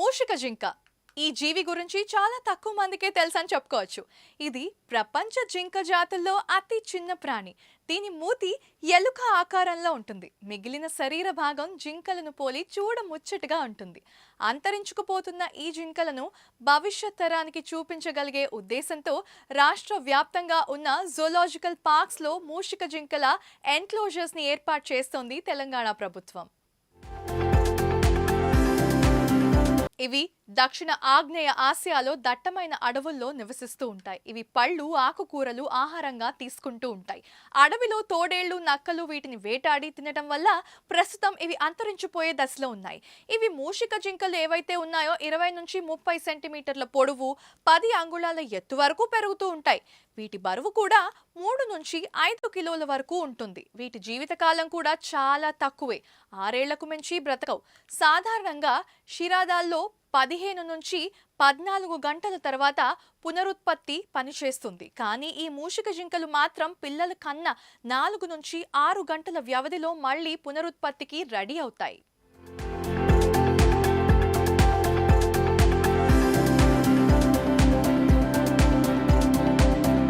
మూషిక జింక. ఈ జీవి గురించి చాలా తక్కువ మందికే తెలుసని చెప్పుకోవచ్చు. ఇది ప్రపంచ జింక జాతుల్లో అతి చిన్న ప్రాణి. దీని మూతి ఎలుక ఆకారంలో ఉంటుంది. మిగిలిన శరీర భాగం జింకలను పోలి చూడ ముచ్చటగా ఉంటుంది. అంతరించుకుపోతున్న ఈ జింకలను భవిష్యత్ తరానికి చూపించగలిగే ఉద్దేశంతో రాష్ట్ర వ్యాప్తంగా ఉన్న జూలాజికల్ పార్క్స్లో మూషిక జింకల ఎన్క్లోజర్స్ని ఏర్పాటు చేస్తోంది తెలంగాణ ప్రభుత్వం. ఇవి దక్షిణ ఆగ్నేయ ఆసియాలో దట్టమైన అడవుల్లో నివసిస్తూ ఉంటాయి. ఇవి పళ్ళు ఆకుకూరలు ఆహారంగా తీసుకుంటూ ఉంటాయి. అడవిలో తోడేళ్ళు నక్కలు వీటిని వేటాడి తినడం వల్ల ప్రస్తుతం ఇవి అంతరించిపోయే దశలో ఉన్నాయి. ఇవి మూషిక జింకలు ఏవైతే ఉన్నాయో ఇరవై నుంచి ముప్పై సెంటీమీటర్ల పొడవు పది అంగుళాల ఎత్తు వరకు పెరుగుతూ ఉంటాయి. వీటి బరువు కూడా మూడు నుంచి ఐదు కిలోల వరకు ఉంటుంది. వీటి జీవితకాలం కూడా చాలా తక్కువే. ఆరేళ్ళకు మించి బ్రతకవు. సాధారణంగా షిరాదాల్లో పదిహేను నుంచి పద్నాలుగు గంటల తర్వాత పునరుత్పత్తి పనిచేస్తుంది కానీ ఈ మూషిక జింకలు మాత్రం పిల్లల కన్నా నాలుగు నుంచి ఆరు గంటల వ్యవధిలో మళ్ళీ పునరుత్పత్తికి రెడీ అవుతాయి.